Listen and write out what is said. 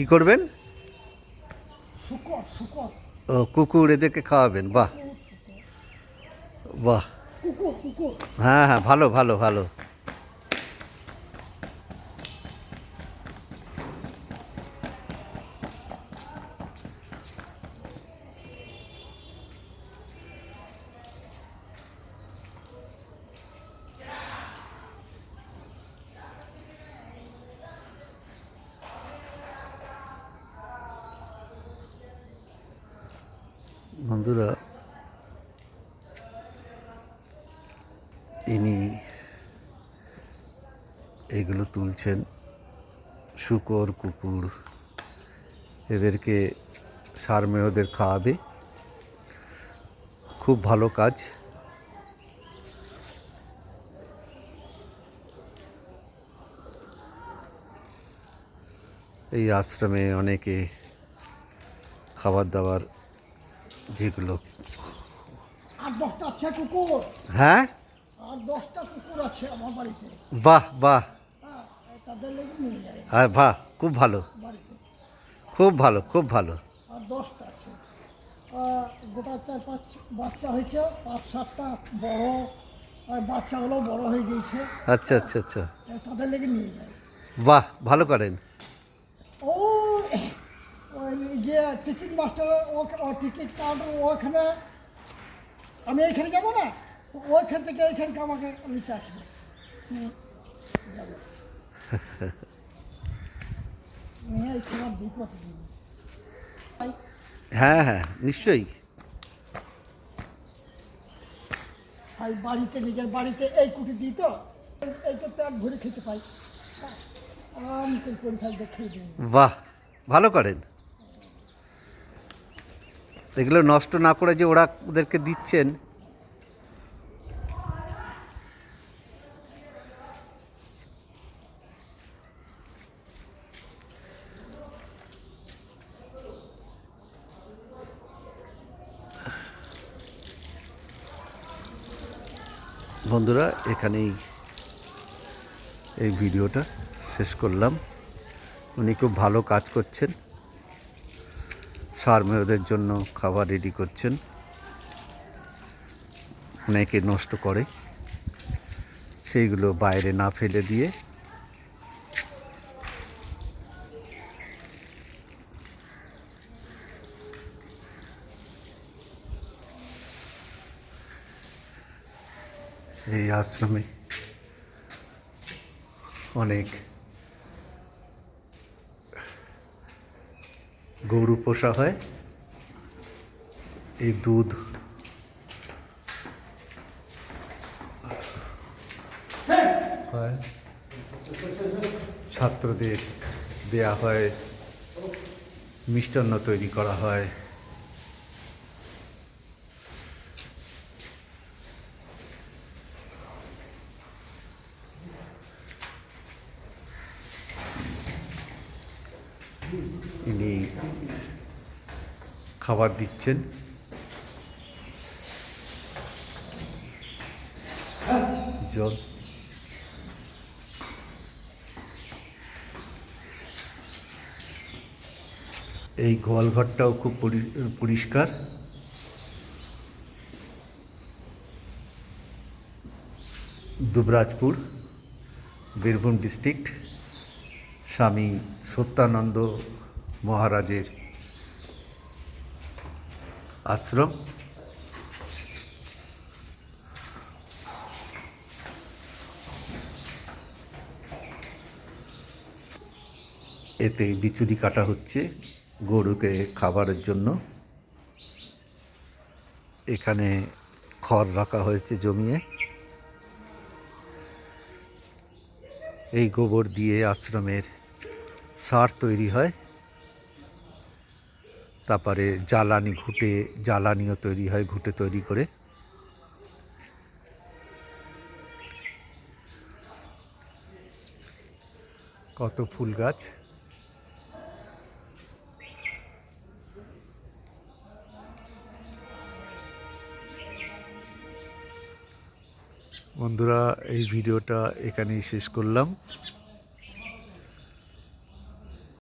কি করবেন? ও কুকুর এদেরকে খাওয়াবেন বাহ। বাহ। হ্যাঁ হ্যাঁ ভালো ভালো ভালো। বন্ধুরা, ইনি এগুলো তুলছেন শুকর, কুকুর, এদেরকে সার মেয়েদের খাওয়াবে। খুব ভালো কাজ। এই আশ্রমে অনেকে খাবার দাবার যেগুলো। আট দশটা আছে কুকুর? হ্যাঁ? আর দশটা কুকুর আছে আমার বাড়িতে। বাহ বাহ। হ্যাঁ হ্যাঁ বাহ খুব ভালো। খুব ভালো খুব ভালো। আর দশটা আছে। গোটা চার পাঁচ বাচ্চা হয়েছে পাঁচ সাতটা বড় আর বাচ্চাগুলো বড় হয়ে গিয়েছে। আচ্ছা আচ্ছা আচ্ছা। তাদের লেগে নিয়ে যায়। বাহ ভালো করেন। ওই যে টিকিট মাস্টার ও টিকিট কাউন্টার ওখানে আমি এইখানে যাব না? তো ওইখান থেকে এইখানকে আমাকে নিতে আসবে। হ্যাঁ হ্যাঁ নিশ্চয়ই। আর বাড়িতে নিজের বাড়িতে এই কুটি দিই তো। এই- এইটা তো ঘুরে খেতে পাই। আরাম করে থাকবে খেয়ে দিই। বাহ ভালো করেন। এগুলো নষ্ট না করে যে ওরা ওদেরকে দিচ্ছেন। বন্ধুরা, এখানেই এই ভিডিওটা শেষ করলাম। উনি খুব ভালো কাজ করছেন। সার মেয়েদের জন্য খাবার রেডি করছেন। অনেকে নষ্ট করে। সেইগুলো বাইরে না ফেলে দিয়ে। এই আশ্রমে অনেক গরু পোষা হয় এই দুধ। হয়। ছাত্রদের দেয়া হয় মিষ্টান্ন তৈরি করা হয়। ইনি খাবার দিচ্ছেন। জল। এই গোয়ালঘরটাও খুব পরি- পরিষ্কার। দুবরাজপুর বীরভূম ডিস্ট্রিক্ট। স্বামী সত্যানন্দ মহারাজের আশ্রম। এতে বিচুরি কাটা হচ্ছে গরুকে খাবারের জন্য। এখানে খড় রাখা হয়েছে জমিয়ে। এই গোবর দিয়ে আশ্রমের সার তৈরি হয়। তারপরে জ্বালানি ঘুটে, জ্বালানিও তৈরি হয়, ঘুটে তৈরি করে। কত ফুল গাছ। বন্ধুরা, এই ভিডিওটা এখানেই শেষ করলাম।